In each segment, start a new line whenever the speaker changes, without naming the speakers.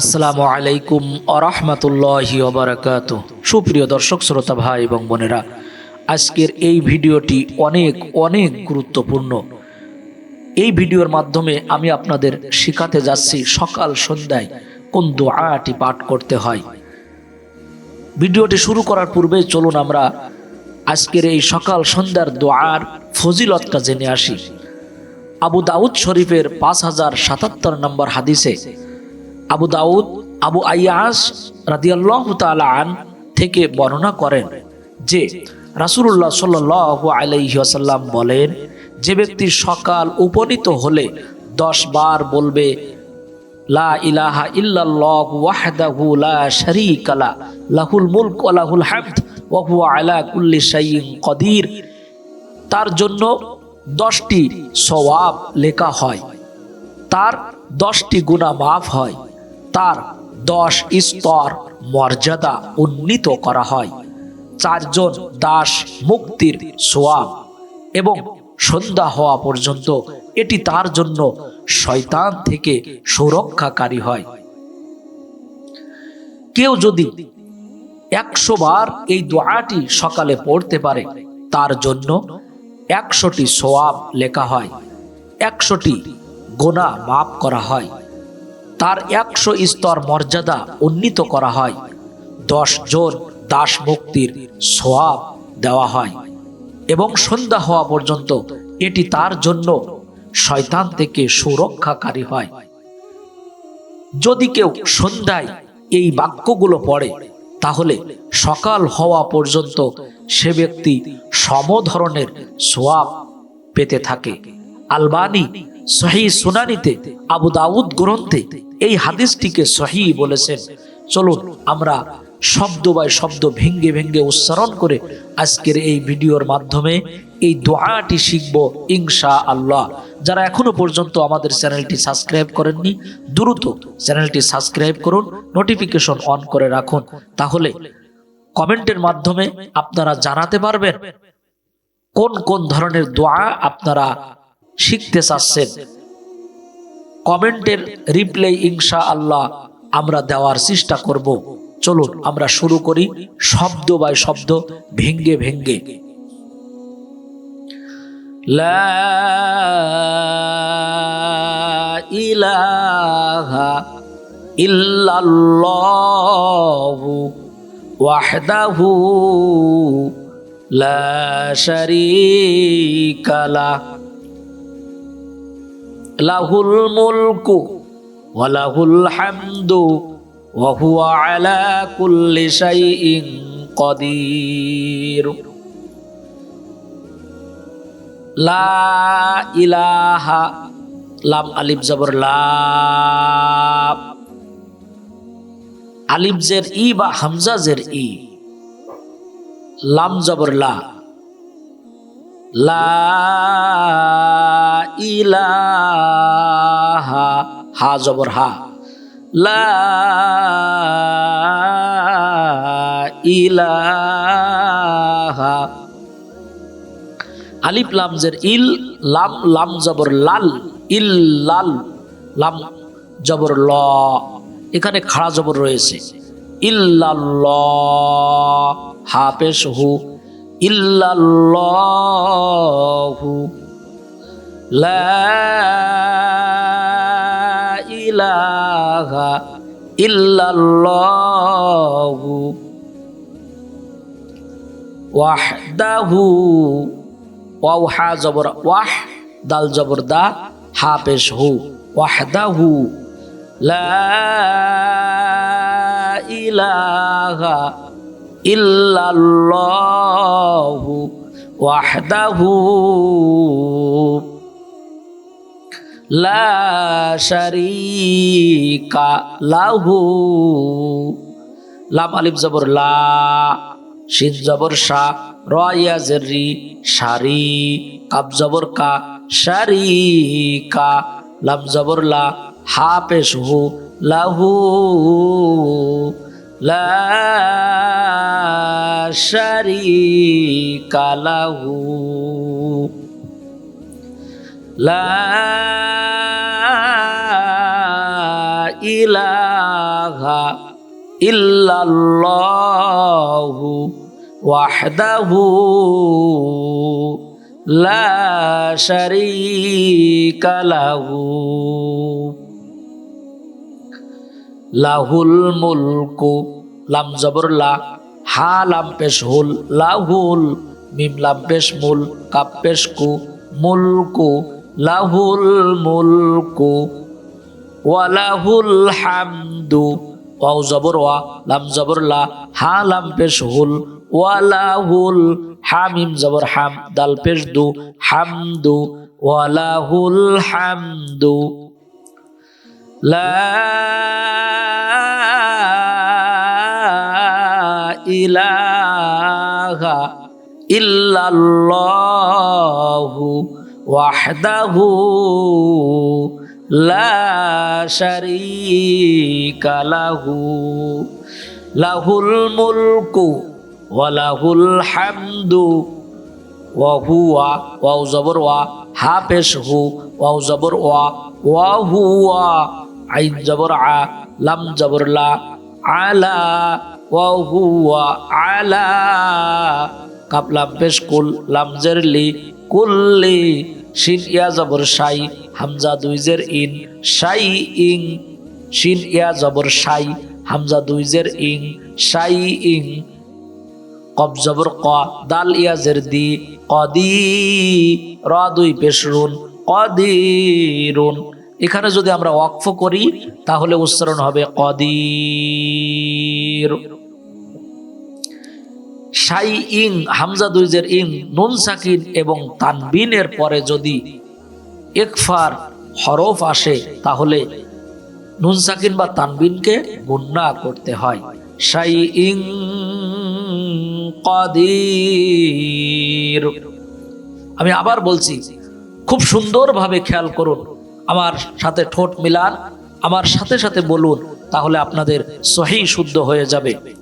আসসালামু আলাইকুম আরহামতুল্লাহি ওবরাকাত সুপ্রিয় দর্শক, শ্রোতা ভাই এবং বোনেরা, আজকের এই ভিডিওটি অনেক অনেক গুরুত্বপূর্ণ। এই ভিডিওর মাধ্যমে আমি আপনাদের শেখাতে যাচ্ছি সকাল সন্ধ্যায় কোন দোয়াটি পাঠ করতে হয়। ভিডিওটি শুরু করার পূর্বে চলুন আমরা আজকের এই সকাল সন্ধ্যার দোয়ার ফজিলতটা জেনে আসি। আবু দাউদ শরীফের পাঁচ হাজার সাতাত্তর নম্বর হাদিসে আবু দাউদ, আবু আয়াস রাদিয়াল্লাহ আন থেকে বর্ণনা করেন যে রাসুল্লাহ সাল্লাহ আলাইসাল্লাম বলেন, যে ব্যক্তি সকাল উপনীত হলে দশ বার বলবে, লা ইলাহা ইল্লাল্লাহ ওয়াহদাহু লা শারীকা লা, লাহুল মুলক ওয়া লাহুল হামদ ওয়া হুয়া আলা কুল্লি শাইইন কদির। তার জন্য দশটি সওয়াব লেখা হয়। তার দশটি গুণা মাফ হয়। তার দশ স্তর মর্যাদা উন্নীত করা হয়। চারজন দাস মুক্তির সোয়াব এবং সন্ধ্যা হওয়া পর্যন্ত এটি তার জন্য শয়তান থেকে সুরক্ষাকারী হয়। কেউ যদি একশো বার এই দোয়াটি সকালে পড়তে পারে, তার জন্য একশোটি সোয়াব লেখা হয়। একশোটি গোনা মাপ করা হয়। তার একশো স্তর মর্যাদা উন্নীত করা হয়। দশ জন দাস মুক্তির সোয়াব দেওয়া হয় এবং সন্ধ্যা হওয়া পর্যন্ত এটি তার জন্য শয়তান থেকে সুরক্ষাকারী হয়। যদি কেউ সন্ধ্যায় এই বাক্যগুলো পড়ে, তাহলে সকাল হওয়া পর্যন্ত সে ব্যক্তি সম ধরনের সোয়াব পেতে থাকে। আলবানি সহি সুনানিতে আবু দাউদ গ্রন্থে এই হাদিসটিকে সহি বলেছেন। চলুন আমরা শব্দ বাই শব্দ ভেঙ্গে ভেঙ্গে উচ্চারণ করে আজকের এই ভিডিওর মাধ্যমে এই দোয়াটি শিখব ইনশা আল্লাহ যারা এখনও পর্যন্ত আমাদের চ্যানেলটি সাবস্ক্রাইব করেননি, দ্রুত চ্যানেলটি সাবস্ক্রাইব করুন, নোটিফিকেশন অন করে রাখুন। তাহলে কমেন্টের মাধ্যমে আপনারা জানাতে পারবেন কোন কোন ধরনের দোয়া আপনারা শিখতে চাচ্ছেন। কমেন্টের রিপ্লাই ইনশা আল্লাহ আমরা দেওয়ার চেষ্টা করব। চলুন, আমরা শুরু করি শব্দ বাই শব্দ, ভেঙ্গে ভেঙ্গে। ইলাহা ইল্লাল্লাহু ওয়াহদাহু লা শারীকা লাহুল মুলকু ওয়া লাহুল হামদু ওয়া হুয়া আলা কুল্লি শাইইন কদির। লা ইলাহা, লাম আলিফ জবর লা। আলিফ জের ই বা হামজা জের ই, লাম জবর লা। লা ইলাহা, হা জবর, হা। লা আলিফ লামজের ইল, লাম লাম জবর লাল, ইল, লাল, লাম জবর ল। এখানে খাড়া জবর রয়েছে। ইল্লাল্লাহ হা পেশ হু। ইল্লাল্লাহু লা ইলাহা ইল্লাল্লাহু ওয়াহদাহু ওয়াও হা জবর ওয়াহ দাল জবর দা হা পেশ হু ওয়াহদাহু লা ইলাহা ইল্লাল্লাহু ওয়াহদাহু লা শারীকা লাহু। লাম আলিফ জবর লা শিন জবর শা রয়া জেরি শারি কাব জবর কা শারিকা, লাম জবর লা, হা পেশ হু লাহু। লা শারীকা লাহু। ইলাহা ইল্লাল্লাহু ওয়াহদাহু লা শারীকা লাহু। লাহুল মুলকু, লাম জবর লা, হা লাম পেশ হুল, লাহুল, মিম লাম পেশ মুল, কাপ পেশ কু, মুলকু লাহুল মুলকু ওয়ালাহুল হামদু। ওয়াও জবর ওয়া, লাম জবর লা, হা, লাম পেশ হুল। ওয়ালাহুল হামিম জবর হাম, দাল পেশ দু, হামদু। ওয়ালাহুল হামদু। লা ইলাহা ইল্লাল্লাহু وحده لا شريك له له الملك وله الحمد وهو واو زبر وا হা পেশ হু ওয়াও জবর ওয়া ওয়া হুয়া আইন জবর আ লাম জবর লা আলা ওয়া হুয়া আলা কাপ লাম পেশ কুল লাম জের লি কুল্লি শিন ইয়া জবর শাই হামজা দুই জের ইন সাই ইং শিন ইয়া জবর শাই হামজা দুই জের ইং সাই ইং। কব জবর ক, দাল ইয়া জের দি, কদি, র দুই পেশরুন কদিরুন এখানে যদি আমরা ওয়াকফ করি, তাহলে উচ্চারণ হবে কদির। সাই ইং হামজা দুইজের ইং নুন সাকিন এবং তানবিনের পরে যদি একফার হরফ আসে, তাহলে নুন সাকিন বা তানবিনকে গুন্না করতে হয়। সাই ইং কদির। আমি আবার বলছি, খুব সুন্দরভাবে খেয়াল করুন, আমার সাথে ঠোঁট মিলান, আমার সাথে সাথে বলুন, তাহলে আপনাদের সহি শুদ্ধ হয়ে যাবে।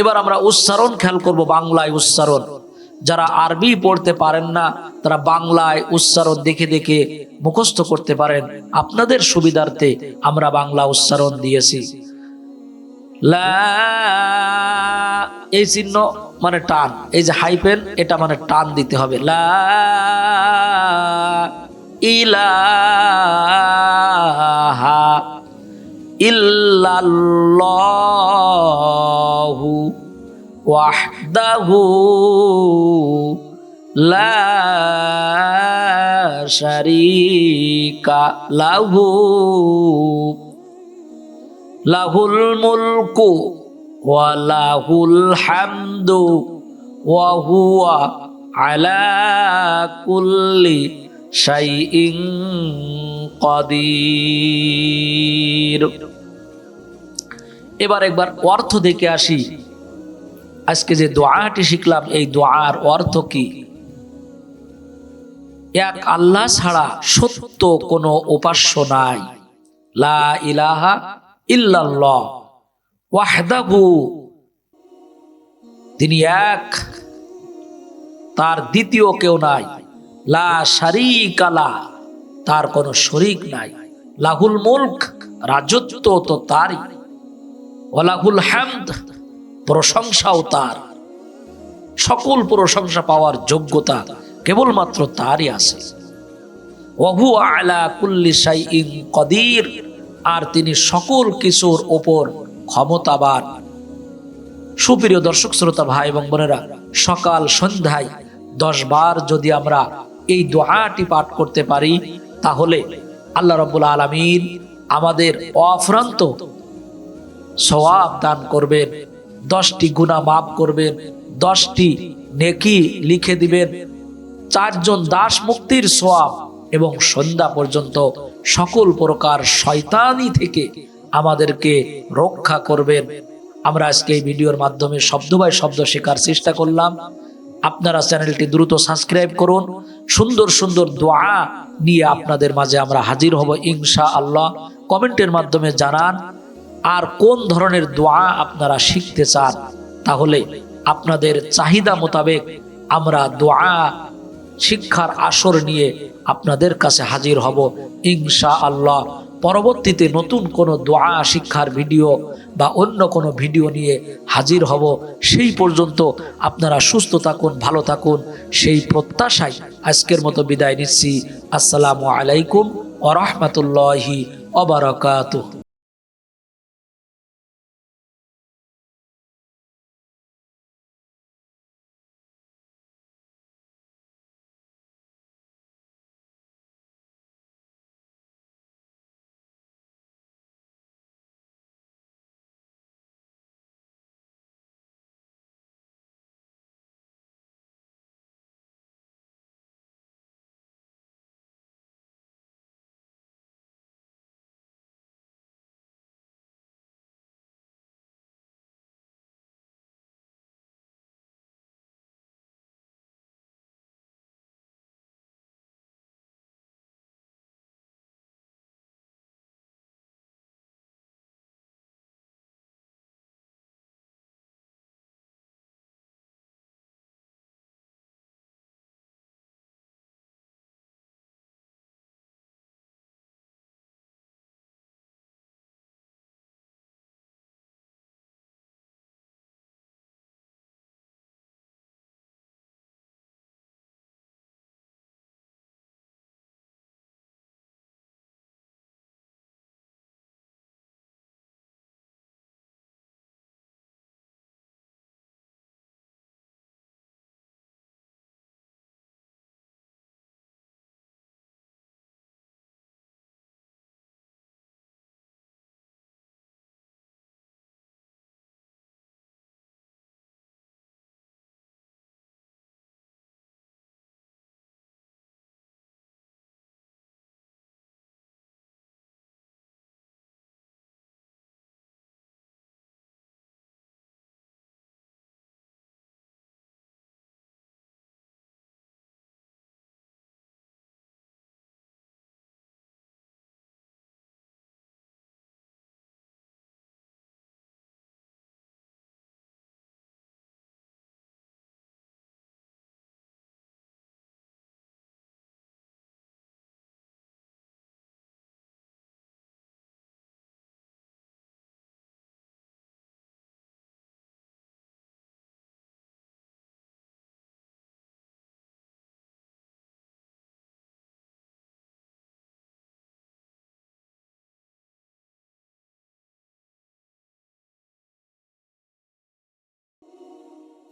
এবার আমরা উচ্চারণ খেয়াল করব, বাংলায় উচ্চারণ। যারা আরবি পড়তে পারেন না, তারা বাংলায় উচ্চারণ দেখে দেখে মুখস্থ করতে পারেন। আপনাদের সুবিধার্থে আমরা বাংলা উচ্চারণ দিয়েছি। এই চিহ্ন মানে টান, এই যে হাইপেন এটা মানে টান দিতে হবে। লা, ইলাহা ইল্লাল্লাহু ওয়াহদাহু লা শারীকা লাহু। লাহুল মুলকু ওয়া লাহুল হামদু ওয়া হুয়া আলা কুল্লি শাইইন কদির। এবার একবার অর্থ দেখে আসি। আজকে যে দোয়াটি শিখলাম, এই দোয়ার অর্থ কি? এক আল্লাহ ছাড়া সত্য কোনো উপাস্য নাই। লা ইলাহা ইল্লাল্লাহ, ওয়াহদাহু। তিনি এক, তার দ্বিতীয় কেউ নাই। লা শারিকালা তার কোনো শরিক নাই। লাহুল মুলক, রাজত্ব তো তারই। ওলাহুল হামদ, প্রশংসাও তার। সকল প্রশংসা পাওয়ার যোগ্যতা কেবলমাত্র তারই আছে। ওহু আলা কুল্লি শাইইন কদির, আর তিনি সকল কিছুর ওপর ক্ষমতাবান। সুপ্রিয় দর্শক, শ্রোতা ভাই এবং বোনেরা, সকাল সন্ধ্যায় দশ বার যদি আমরা এই দোয়াটি পাঠ করতে পারি, তাহলে আল্লাহ রব্বুল আলমিন আমাদের অফ্রান্ত সওয়াব দান করবেন, দশটি গুণা মাফ করবেন, দশটি নেকি লিখে দিবেন, চারজন দাস মুক্তির সোয়াব এবং সন্ধ্যা পর্যন্ত সকল প্রকার শয়তানি থেকে আমাদেরকে রক্ষা করবেন। আমরা আজকে এই ভিডিওর মাধ্যমে শব্দ বাই শব্দ শেখার চেষ্টা করলাম। আপনারা চ্যানেলটি দ্রুত সাবস্ক্রাইব করুন। সুন্দর সুন্দর দোয়া নিয়ে আপনাদের মাঝে আমরা হাজির হব ইনশা আল্লাহ কমেন্টের মাধ্যমে জানান। আর কোন ধরনের দোয়া আপনারা শিখতে চান, তাহলে আপনাদের চাহিদা মোতাবেক আমরা দোয়া শিক্ষার আসর নিয়ে আপনাদের কাছে হাজির হব। ইনশা আল্লাহ পরবর্তীতে নতুন কোনো দোয়া শিক্ষার ভিডিও বা অন্য কোনো ভিডিও নিয়ে হাজির হব। সেই পর্যন্ত আপনারা সুস্থ থাকুন, ভালো থাকুন। সেই প্রত্যাশায় আজকের মতো বিদায় নিচ্ছি। আসসালামু আলাইকুম ওরহমতুল্লাহি অবরাকাতুহ